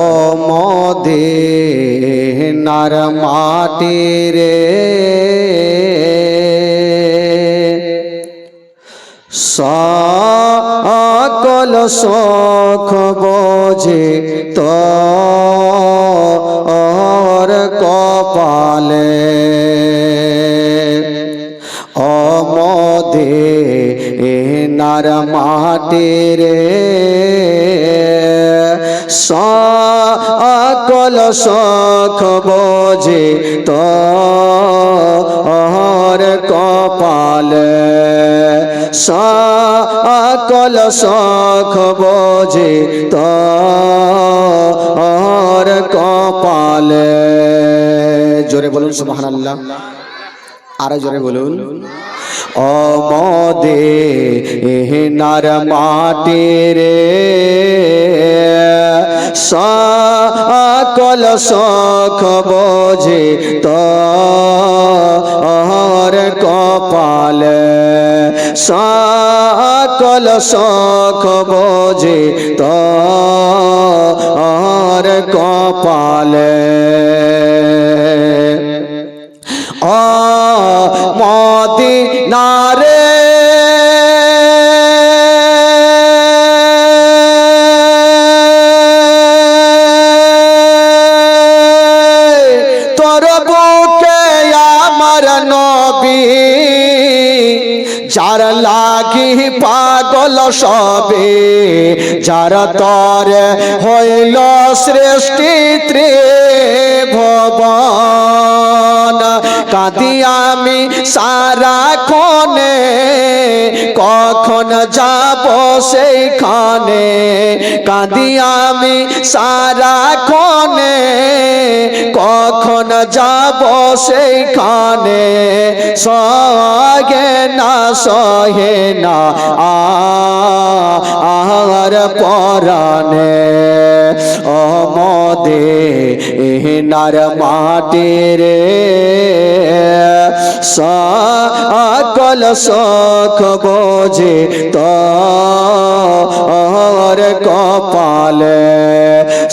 ও মদিনার মাটি রে। সকল শোখ বোঝে তোর কপালে। অমদে নার মাটি রে। সকল শোখ বোঝে তোর কপালে। সকল শখ বোঝে তোর কপালে। জোরে বলুন, সুবহানাল্লাহ। আরও জোরে বলুন। অমদে নার মাটি রে। সকল শখ বোঝে তোর কপালে। সকল শখ বোঝে তোর কপালে। তোর বুকে আমার নবী, যার লাগি পাগল সবে, যার তর হইল সৃষ্টি ভবন কাঁদি আমি সারা ক্ষণে, কখন যাব সেইখানে? কাঁদি আমি সারা ক্ষণে কখন যাব সেইখানে সহে না সহে না আর পরানে অমদে নার মাটি রে সকল শখ বোঝে তোর কপালে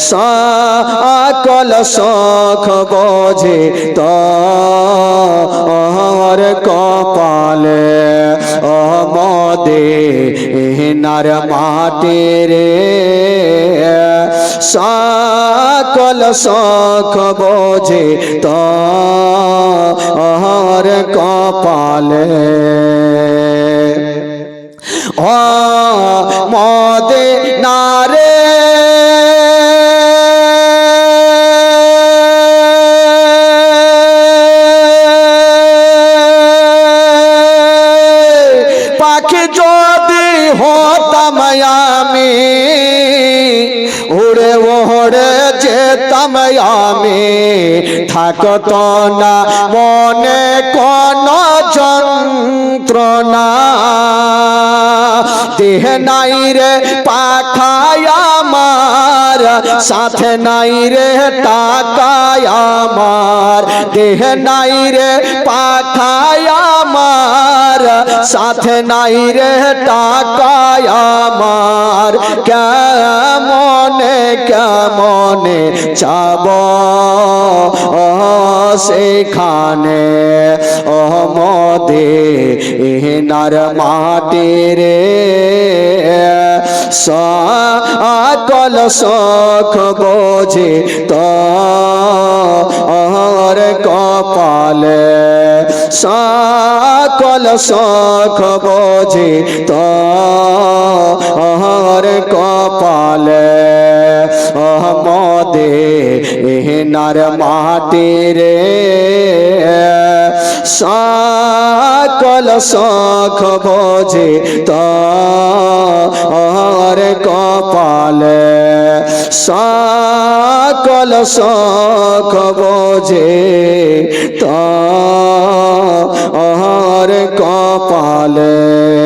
সকল শখ বোঝে তোর কপালে অমদে নার মাটি রে সকল শখ বোঝে তোর কপালে ও মদে আমি। উড়ে ওড়ে যেতাম আমি। থাকত না মনে কোন যন্ত্রণা। দেহ নাই রে আমার সাথে নাই রে টাকায় আমার, দেহ নাই রে পাখায় আমার, সাথে নাই রে টাকায় আমার, কেমনে কেমনে যাব সেখানে? অমদে নার মাটি রে সকল শখ বোঝে তোর কপালে সকল শখ বোঝে তোর কপালে মদে নার মাটি রে। সকল শখ বোঝে তোর কপালে। সকল শখ বোঝে তোর কপালে।